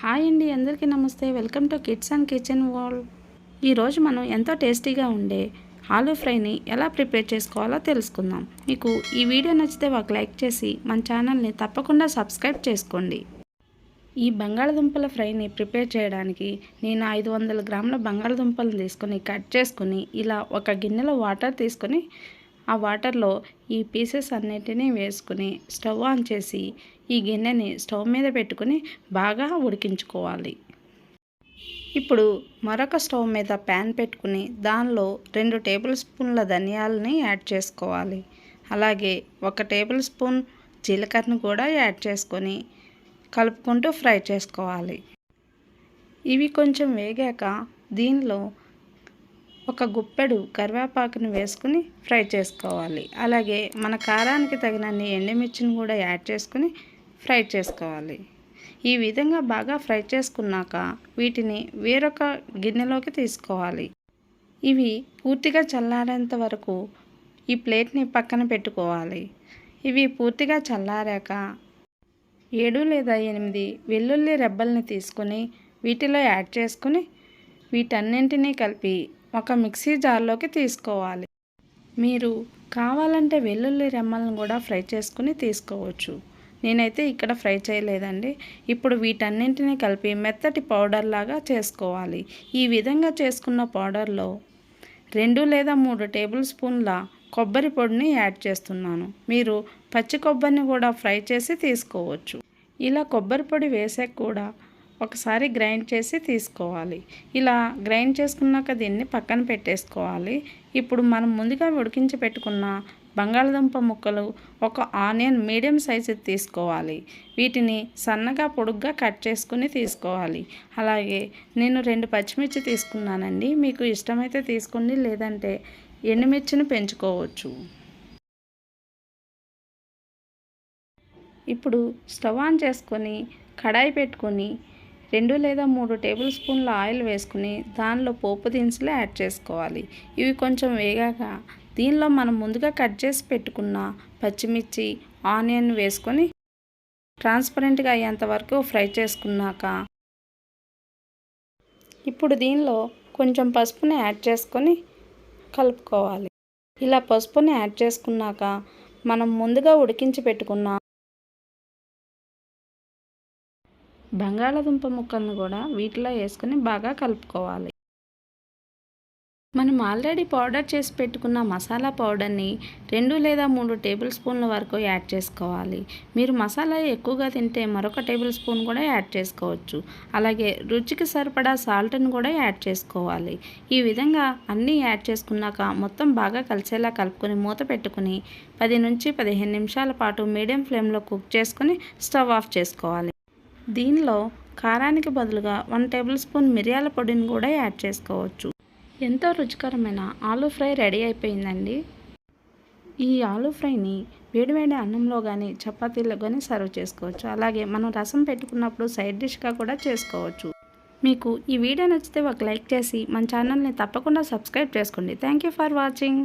Hi అండి అందరికీ నమస్తే. Welcome to kids and kitchen world. ఈరోజు మనం ఎంతో టేస్టీగా ఉండే ఆలూ ఫ్రైని ఎలా ప్రిపేర్ చేసుకోవాలో తెలుసుకుందాం. మీకు ఈ వీడియో నచ్చితే ఒక లైక్ చేసి మన ఛానల్ని తప్పకుండా సబ్స్క్రైబ్ చేసుకోండి. ఈ బంగాళదుంపల ఫ్రైని ప్రిపేర్ చేయడానికి నేను ఐదు వందల గ్రాముల బంగాళదుంపలను తీసుకొని కట్ చేసుకుని ఇలా ఒక గిన్నెలో వాటర్ తీసుకొని ఆ వాటర్లో ఈ పీసెస్ అన్నిటినీ వేసుకుని స్టవ్ ఆన్ చేసి ఈ గిన్నెని స్టవ్ మీద పెట్టుకుని బాగా ఉడికించుకోవాలి. ఇప్పుడు మరొక స్టవ్ మీద ప్యాన్ పెట్టుకుని దానిలో రెండు టేబుల్ స్పూన్ల ధనియాలని యాడ్ చేసుకోవాలి. అలాగే ఒక టేబుల్ స్పూన్ జీలకర్రను కూడా యాడ్ చేసుకొని కలుపుకుంటూ ఫ్రై చేసుకోవాలి. ఇవి కొంచెం వేగాక దీనిలో ఒక గుప్పెడు కరివేపాకుని వేసుకుని ఫ్రై చేసుకోవాలి. అలాగే మన కారానికి తగినన్ని ఎండుమిర్చిని కూడా యాడ్ చేసుకుని ఫ్రై చేసుకోవాలి. ఈ విధంగా బాగా ఫ్రై చేసుకున్నాక వీటిని వేరొక గిన్నెలోకి తీసుకోవాలి. ఇవి పూర్తిగా చల్లారేంత వరకు ఈ ప్లేట్ని పక్కన పెట్టుకోవాలి. ఇవి పూర్తిగా చల్లారాక ఏడు లేదా ఎనిమిది వెల్లుల్లి రెబ్బల్ని తీసుకొని వీటిలో యాడ్ చేసుకుని వీటన్నింటినీ కలిపి ఒక మిక్సీ జార్లోకి తీసుకోవాలి. మీరు కావాలంటే వెల్లుల్లి రెమ్మలను కూడా ఫ్రై చేసుకుని తీసుకోవచ్చు. నేనైతే ఇక్కడ ఫ్రై చేయలేదండి. ఇప్పుడు వీటన్నింటినీ కలిపి మెత్తటి పౌడర్ లాగా చేసుకోవాలి. ఈ విధంగా చేసుకున్న పౌడర్లో రెండు లేదా మూడు టేబుల్ స్పూన్ల కొబ్బరి పొడిని యాడ్ చేస్తున్నాను. మీరు పచ్చి కొబ్బరిని కూడా ఫ్రై చేసి తీసుకోవచ్చు. ఇలా కొబ్బరి పొడి వేసాక కూడా ఒకసారి గ్రైండ్ చేసి తీసుకోవాలి. ఇలా గ్రైండ్ చేసుకున్నాక దీన్ని పక్కన పెట్టేసుకోవాలి. ఇప్పుడు మనం ముందుగా ఉడికించి పెట్టుకున్న బంగాళదుంప ముక్కలు ఒక ఆనియన్ మీడియం సైజు తీసుకోవాలి. వీటిని సన్నగా పొడుగ్గా కట్ చేసుకుని తీసుకోవాలి. అలాగే నేను రెండు పచ్చిమిర్చి తీసుకున్నానండి. మీకు ఇష్టమైతే తీసుకోండి లేదంటే ఎండుమిర్చిని పెంచుకోవచ్చు. ఇప్పుడు స్టవ్ ఆన్ చేసుకొని కడాయి పెట్టుకొని రెండు లేదా మూడు టేబుల్ స్పూన్ల ఆయిల్ వేసుకుని దానిలో పోపు దినుసులు యాడ్ చేసుకోవాలి. ఇవి కొంచెం వేగాక దీనిలో మనం ముందుగా కట్ చేసి పెట్టుకున్న పచ్చిమిర్చి ఆనియన్ వేసుకొని ట్రాన్స్పరెంట్గా అయ్యేంత వరకు ఫ్రై చేసుకున్నాక ఇప్పుడు దీనిలో కొంచెం పసుపుని యాడ్ చేసుకొని కలుపుకోవాలి. ఇలా పసుపుని యాడ్ చేసుకున్నాక మనం ముందుగా ఉడికించి పెట్టుకున్న బంగాళాదుంప ముక్కలను కూడా వీటిలో వేసుకొని బాగా కలుపుకోవాలి. మనం ఆల్రెడీ పౌడర్ చేసి పెట్టుకున్న మసాలా పౌడర్ని రెండు లేదా మూడు టేబుల్ స్పూన్ల వరకు యాడ్ చేసుకోవాలి. మీరు మసాలా ఎక్కువగా తింటే మరొక టేబుల్ స్పూన్ కూడా యాడ్ చేసుకోవచ్చు. అలాగే రుచికి సరిపడా సాల్ట్ని కూడా యాడ్ చేసుకోవాలి. ఈ విధంగా అన్నీ యాడ్ చేసుకున్నాక మొత్తం బాగా కలిసేలా కలుపుకొని మూత పెట్టుకుని పది నుంచి పదిహేను నిమిషాల పాటు మీడియం ఫ్లేమ్లో కుక్ చేసుకొని స్టవ్ ఆఫ్ చేసుకోవాలి. దీనిలో కారానికి బదులుగా వన్ టేబుల్ స్పూన్ మిరియాల పొడిని కూడా యాడ్ చేసుకోవచ్చు. ఎంతో రుచికరమైన ఆలూ ఫ్రై రెడీ అయిపోయిందండి. ఈ ఆలూ ఫ్రైని వేడివేడి అన్నంలో కానీ చపాతీలో కానీ సర్వ్ చేసుకోవచ్చు. అలాగే మనం రసం పెట్టుకున్నప్పుడు సైడ్ డిష్గా కూడా చేసుకోవచ్చు. మీకు ఈ వీడియో నచ్చితే ఒక లైక్ చేసి మన ఛానల్ని తప్పకుండా సబ్స్క్రైబ్ చేసుకోండి. Thank you for watching.